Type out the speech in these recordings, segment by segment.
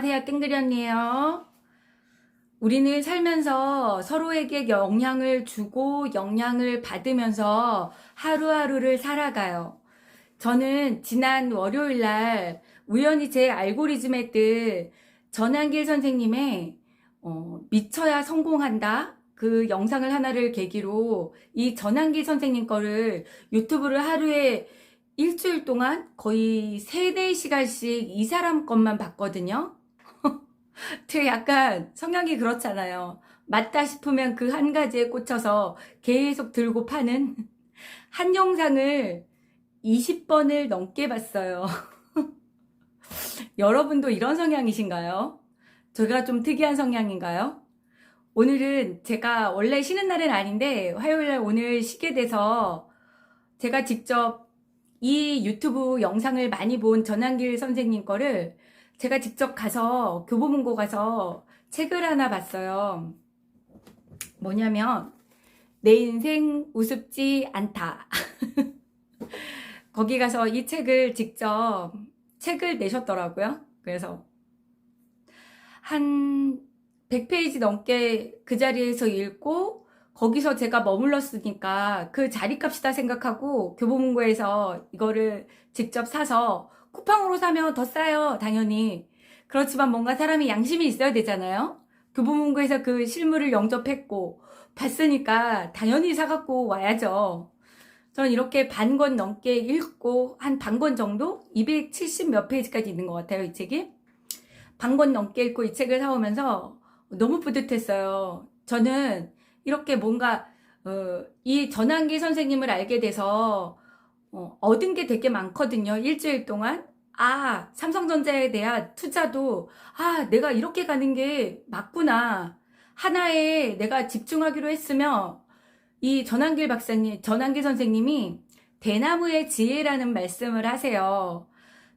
안녕하세요, 땡그리 언니예요. 우리는 살면서 서로에게 영향을 주고 영향을 받으면서 하루하루를 살아가요. 저는 지난 월요일 날 우연히 제 알고리즘에 뜬 전한길 선생님의 어, 미쳐야 성공한다 그 영상을 하나를 계기로 이 전한길 선생님 거를 유튜브를 하루에 일주일 동안 거의 3, 4시간씩 이 사람 것만 봤거든요. 제가 약간 성향이 그렇잖아요. 맞다 싶으면 그 한 가지에 꽂혀서 계속 들고 파는 한 영상을 20번을 넘게 봤어요. 여러분도 이런 성향이신가요? 제가 좀 특이한 성향인가요? 오늘은 제가 원래 쉬는 날은 아닌데 화요일날 오늘 쉬게 돼서 제가 직접 이 유튜브 영상을 많이 본 전한길 선생님 거를 제가 직접 가서 교보문고 가서 책을 하나 봤어요. 뭐냐면 내 인생 우습지 않다. 거기 가서 이 책을 직접 책을 내셨더라고요. 그래서 한 100페이지 넘게 그 자리에서 읽고 거기서 제가 머물렀으니까 그 자리값이다 생각하고 교보문고에서 이거를 직접 사서 쿠팡으로 사면 더 싸요, 당연히. 그렇지만 뭔가 사람이 양심이 있어야 되잖아요. 교보문고에서 그 실물을 영접했고 봤으니까 당연히 사갖고 와야죠. 전 이렇게 반 권 넘게 읽고 한 반 권 정도? 270 몇 페이지까지 있는 것 같아요, 이 책이. 반 권 넘게 읽고 이 책을 사오면서 너무 뿌듯했어요. 저는 이렇게 뭔가 어, 이 전환기 선생님을 알게 돼서 어, 얻은 게 되게 많거든요. 일주일 동안. 아, 삼성전자에 대한 투자도, 아, 내가 이렇게 가는 게 맞구나. 하나에 내가 집중하기로 했으며, 이 전환길 박사님, 전환길 선생님이 대나무의 지혜라는 말씀을 하세요.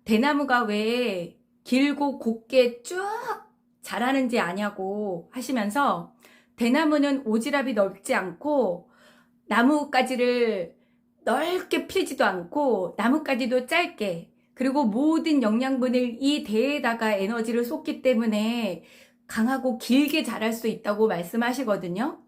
대나무가 왜 길고 곱게 쭉 자라는지 아냐고 하시면서, 대나무는 오지랖이 넓지 않고, 나무가지를 넓게 피지도 않고 나뭇가지도 짧게 그리고 모든 영양분을 이 대에다가 에너지를 쏟기 때문에 강하고 길게 자랄 수 있다고 말씀하시거든요.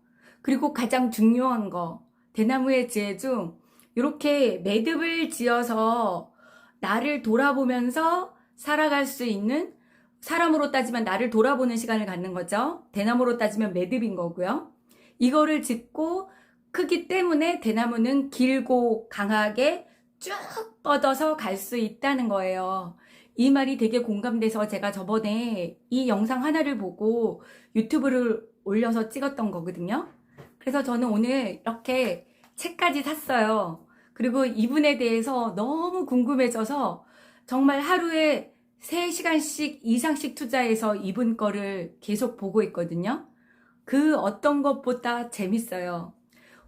그리고 가장 중요한 거 대나무의 지혜 중 이렇게 매듭을 지어서 나를 돌아보면서 살아갈 수 있는 사람으로 따지면 나를 돌아보는 시간을 갖는 거죠. 대나무로 따지면 매듭인 거고요. 이거를 짓고 크기 때문에 대나무는 길고 강하게 쭉 뻗어서 갈 수 있다는 거예요. 이 말이 되게 공감돼서 제가 저번에 이 영상 하나를 보고 유튜브를 올려서 찍었던 거거든요. 그래서 저는 오늘 이렇게 책까지 샀어요. 그리고 이분에 대해서 너무 궁금해져서 정말 하루에 3시간씩 이상씩 투자해서 이분 거를 계속 보고 있거든요. 그 어떤 것보다 재밌어요.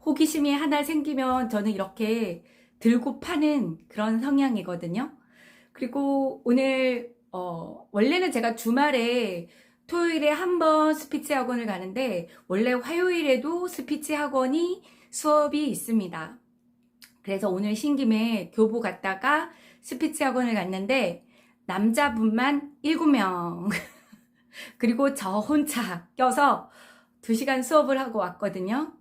호기심이 하나 생기면 저는 이렇게 들고 파는 그런 성향이거든요. 그리고 오늘 어, 원래는 제가 주말에 토요일에 한 번 스피치 학원을 가는데 원래 화요일에도 스피치 학원이 수업이 있습니다. 그래서 오늘 신김에 교보 갔다가 스피치 학원을 갔는데 남자분만 7명 그리고 저 혼자 껴서 2시간 수업을 하고 왔거든요.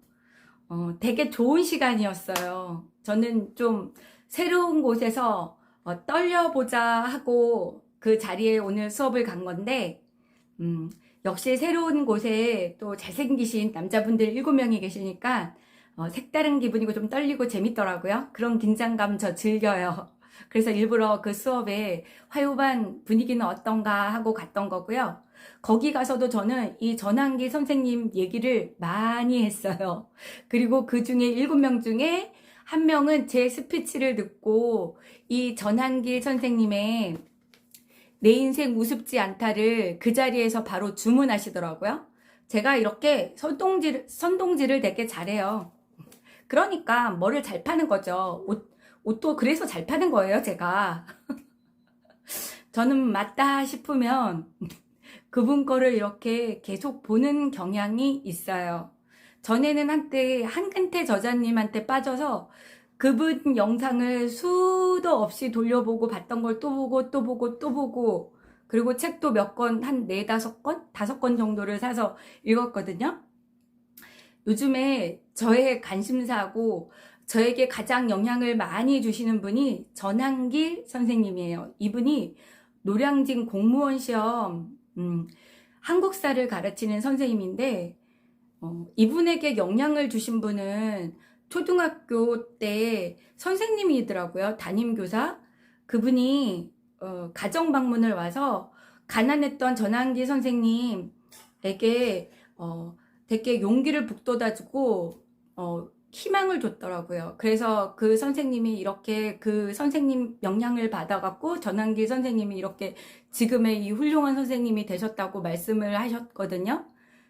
어, 되게 좋은 시간이었어요. 저는 좀 새로운 곳에서 어, 떨려보자 하고 그 자리에 오늘 수업을 간 건데, 음, 역시 새로운 곳에 또 잘생기신 남자분들 7명이 계시니까 어, 색다른 기분이고 좀 떨리고 재밌더라고요. 그런 긴장감 저 즐겨요. 그래서 일부러 그 수업에 화요반 분위기는 어떤가 하고 갔던 거고요. 거기 가서도 저는 이 전환기 선생님 얘기를 많이 했어요. 그리고 그 중에 일곱 명 중에 한 명은 제 스피치를 듣고 이 전환기 선생님의 내 인생 우습지 않다를 그 자리에서 바로 주문하시더라고요. 제가 이렇게 선동질, 선동질을 되게 잘해요. 그러니까 뭐를 잘 파는 거죠. 옷, 옷도 그래서 잘 파는 거예요, 제가. 저는 맞다 싶으면 그분 거를 이렇게 계속 보는 경향이 있어요. 전에는 한때 한근태 저자님한테 빠져서 그분 영상을 수도 없이 돌려보고 봤던 걸 또 보고 또 보고 또 보고 그리고 책도 몇 권, 한 네 다섯 권? 다섯 권 정도를 사서 읽었거든요. 요즘에 저의 관심사고 저에게 가장 영향을 많이 주시는 분이 전한길 선생님이에요. 이분이 노량진 공무원 시험, 음, 한국사를 가르치는 선생님인데, 어, 이분에게 영향을 주신 분은 초등학교 때 선생님이더라고요. 담임교사. 그분이 어, 가정 방문을 와서 가난했던 전한기 선생님에게 어, 되게 용기를 북돋아주고 어, 희망을 줬더라고요. 그래서 그 선생님이 이렇게 그 선생님 영향을 받아갖고 전한기 선생님이 이렇게 지금의 이 훌륭한 선생님이 되셨다고 말씀을 하셨거든요.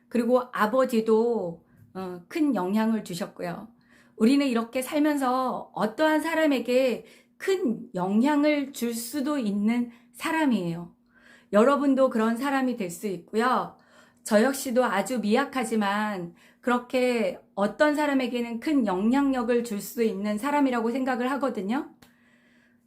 그리고 아버지도 어, 큰 영향을 주셨고요. 우리는 이렇게 살면서 어떠한 사람에게 큰 영향을 줄 수도 있는 사람이에요. 여러분도 그런 사람이 될 수 있고요. 저 역시도 아주 미약하지만 그렇게 어떤 사람에게는 큰 영향력을 줄 수 있는 사람이라고 생각을 하거든요.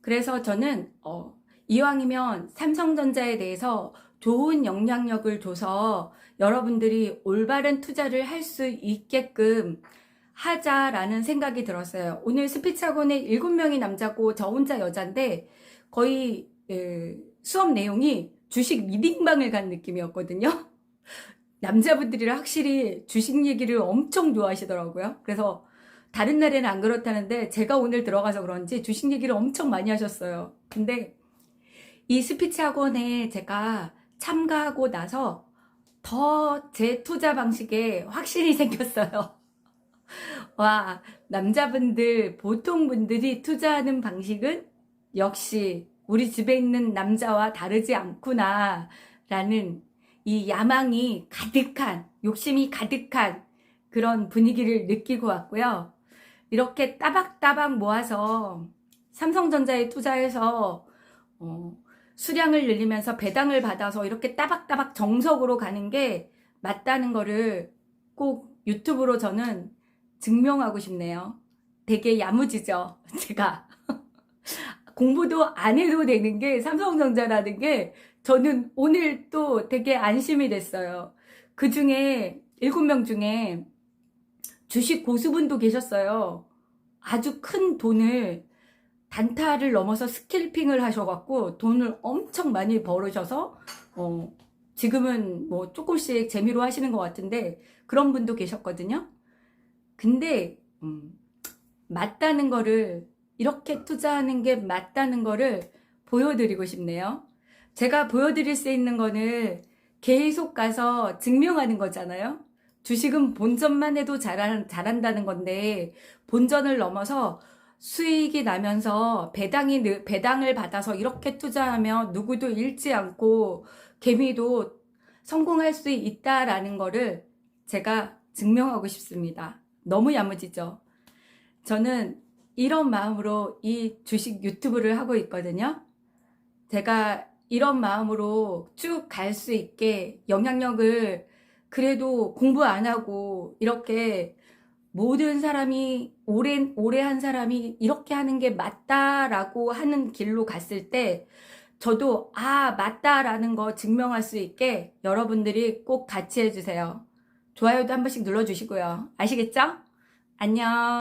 그래서 저는 어, 이왕이면 삼성전자에 대해서 좋은 영향력을 줘서 여러분들이 올바른 투자를 할 수 있게끔 하자라는 생각이 들었어요. 오늘 스피치 학원에 7명이 남자고 저 혼자 여잔데 거의 에, 수업 내용이 주식 리딩방을 간 느낌이었거든요. 남자분들이라 확실히 주식 얘기를 엄청 좋아하시더라고요. 그래서 다른 날에는 안 그렇다는데 제가 오늘 들어가서 그런지 주식 얘기를 엄청 많이 하셨어요. 근데 이 스피치 학원에 제가 참가하고 나서 더 제 투자 방식에 확신이 생겼어요. 와, 남자분들, 보통 분들이 투자하는 방식은 역시 우리 집에 있는 남자와 다르지 않구나. 라는 이 야망이 가득한, 욕심이 가득한 그런 분위기를 느끼고 왔고요. 이렇게 따박따박 모아서 삼성전자에 투자해서, 어, 수량을 늘리면서 배당을 받아서 이렇게 따박따박 정석으로 가는 게 맞다는 거를 꼭 유튜브로 저는 증명하고 싶네요. 되게 야무지죠, 제가. 공부도 안 해도 되는 게 삼성전자라는 게 저는 오늘 또 되게 안심이 됐어요. 그 중에, 일곱 명 중에 주식 고수분도 계셨어요. 아주 큰 돈을 단타를 넘어서 스킬핑을 하셔갖고 돈을 엄청 많이 벌으셔서, 어, 지금은 뭐 조금씩 재미로 하시는 것 같은데 그런 분도 계셨거든요. 근데 음, 맞다는 거를 이렇게 투자하는 게 맞다는 거를 보여드리고 싶네요. 제가 보여드릴 수 있는 거는 계속 가서 증명하는 거잖아요. 주식은 본전만 해도 잘한, 잘한다는 건데 본전을 넘어서 수익이 나면서 배당이 느- 배당을 받아서 이렇게 투자하면 누구도 잃지 않고 개미도 성공할 수 있다라는 거를 제가 증명하고 싶습니다. 너무 야무지죠? 저는 이런 마음으로 이 주식 유튜브를 하고 있거든요. 제가 이런 마음으로 쭉 갈 수 있게 영향력을 그래도 공부 안 하고 이렇게 모든 사람이 오래 오래 한 사람이 이렇게 하는 게 맞다라고 하는 길로 갔을 때 저도 아 맞다라는 거 증명할 수 있게 여러분들이 꼭 같이 해주세요. 좋아요도 한 번씩 눌러주시고요. 아시겠죠? 안녕.